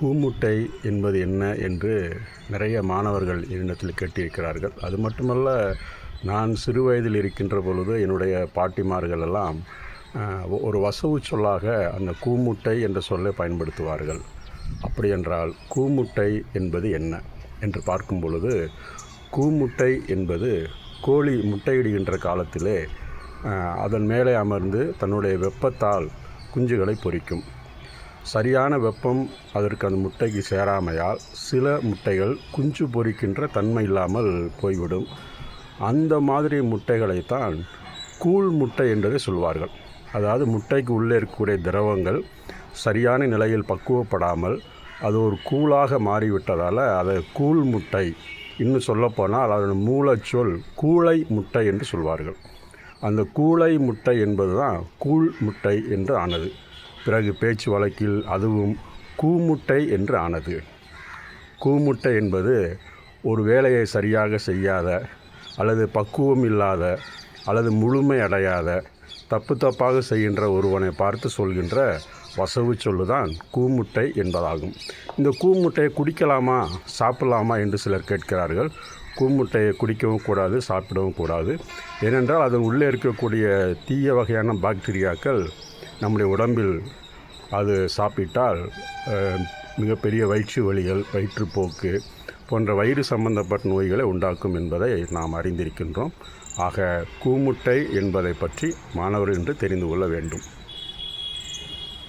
கூமுட்டை என்பது என்ன என்று நிறைய மாணவர்கள் என்னிடத்தில் கேட்டிருக்கிறார்கள். அது மட்டுமல்ல நான் சிறு வயதில் இருக்கின்ற பொழுது என்னுடைய பாட்டிமார்கள் எல்லாம் ஒரு வசவு சொல்லாக அந்த கூமுட்டை என்ற சொல்லை பயன்படுத்துவார்கள். அப்படி என்றால் கூமுட்டை என்பது என்ன என்று பார்க்கும் பொழுது கூமுட்டை என்பது கோழி முட்டையிடுகின்ற காலத்திலே அதன் மேலே அமர்ந்து தன்னுடைய வெப்பத்தால் குஞ்சுகளை பொரிக்கும் சரியான வெப்பம் அதற்கு அந்த முட்டைக்கு சேராமையால் சில முட்டைகள் குஞ்சு பொரிக்கின்ற தன்மை இல்லாமல் போய்விடும். அந்த மாதிரி முட்டைகளைத்தான் கூழ் முட்டை என்றே சொல்வார்கள். அதாவது முட்டைக்கு உள்ளே இருக்கக்கூடிய திரவங்கள் சரியான நிலையில் பக்குவப்படாமல் அது ஒரு கூழாக மாறிவிட்டதால் அதை கூழ் முட்டை இன்னும் சொல்லப்போனால் அதன் மூலச்சொல் கூளை முட்டை என்று சொல்வார்கள். அந்த கூளை முட்டை என்பது தான் கூழ் முட்டை என்று ஆனது. பிறகு பேச்சு வழக்கில் அதுவும் கூமுட்டை என்று ஆனது. கூமுட்டை என்பது ஒரு வேலையை சரியாக செய்யாத அல்லது பக்குவம் இல்லாத அல்லது முழுமை அடையாத தப்பு தப்பாக செய்கின்ற ஒருவனை பார்த்து சொல்கின்ற வசவு சொல்லுதான் கூமுட்டை என்பதாகும். இந்த கூமுட்டையை குடிக்கலாமா சாப்பிடலாமா என்று சிலர் கேட்கிறார்கள். கூமுட்டையை குடிக்கவும் கூடாது சாப்பிடவும் கூடாது. ஏனென்றால் அதன் உள்ளே இருக்கக்கூடிய தீய வகையான பாக்டீரியாக்கள் நம்முடைய உடம்பில் அது சாப்பிட்டால் மிகப்பெரிய வயிற்று வலிகள் வயிற்றுப்போக்கு போன்ற வயிறு சம்பந்தப்பட்ட நோய்களை உண்டாக்கும் என்பதை நாம் அறிந்திருக்கின்றோம். ஆக கூமுட்டை என்பதை பற்றி மாணவர்கள் என்று தெரிந்து கொள்ள வேண்டும்.